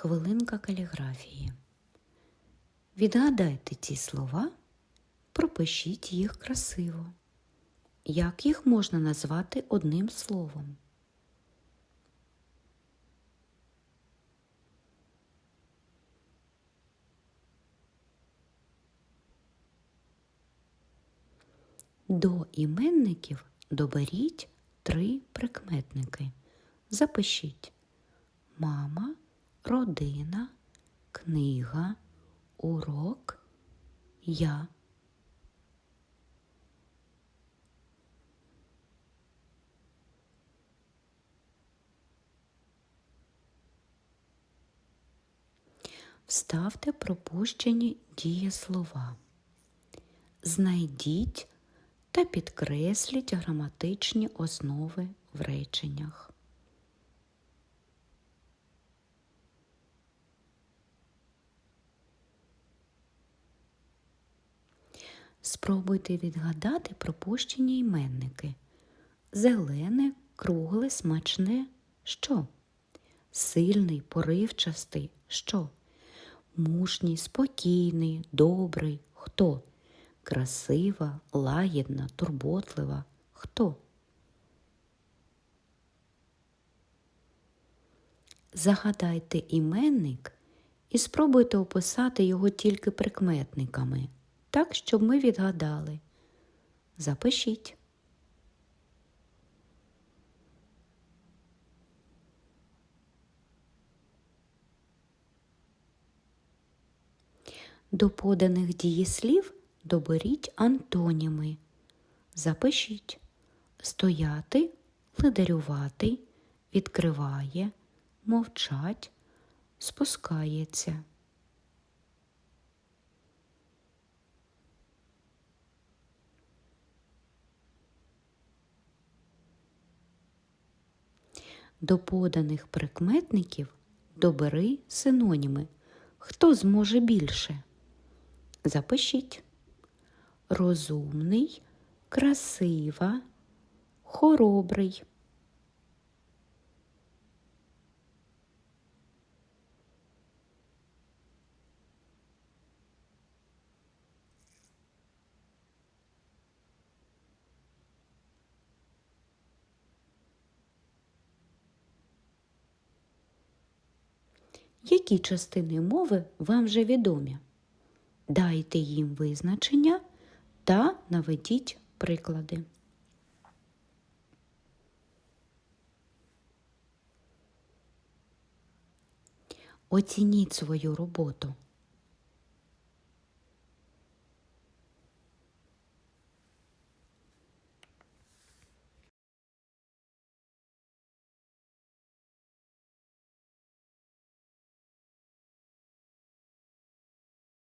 Хвилинка каліграфії. Відгадайте ці слова, пропишіть їх красиво. Як їх можна назвати одним словом? До іменників доберіть три прикметники. Запишіть мама, родина, книга, урок, я. Вставте пропущені дієслова. Знайдіть та підкресліть граматичні основи в реченнях. Спробуйте відгадати пропущені іменники. Зелене, кругле, смачне що? Сильний, поривчастий що? Мужній, спокійний, добрий хто? Красива, лагідна, турботлива хто? Загадайте іменник і спробуйте описати його тільки прикметниками, так, щоб ми відгадали. Запишіть. До поданих дієслів доберіть антоніми. Запишіть стояти, ледарювати, відкриває, мовчать, спускається. До поданих прикметників добери синоніми. Хто зможе більше? Запишіть розумний, красива, хоробрий. Які частини мови вам вже відомі? Дайте їм визначення та наведіть приклади. Оцініть свою роботу.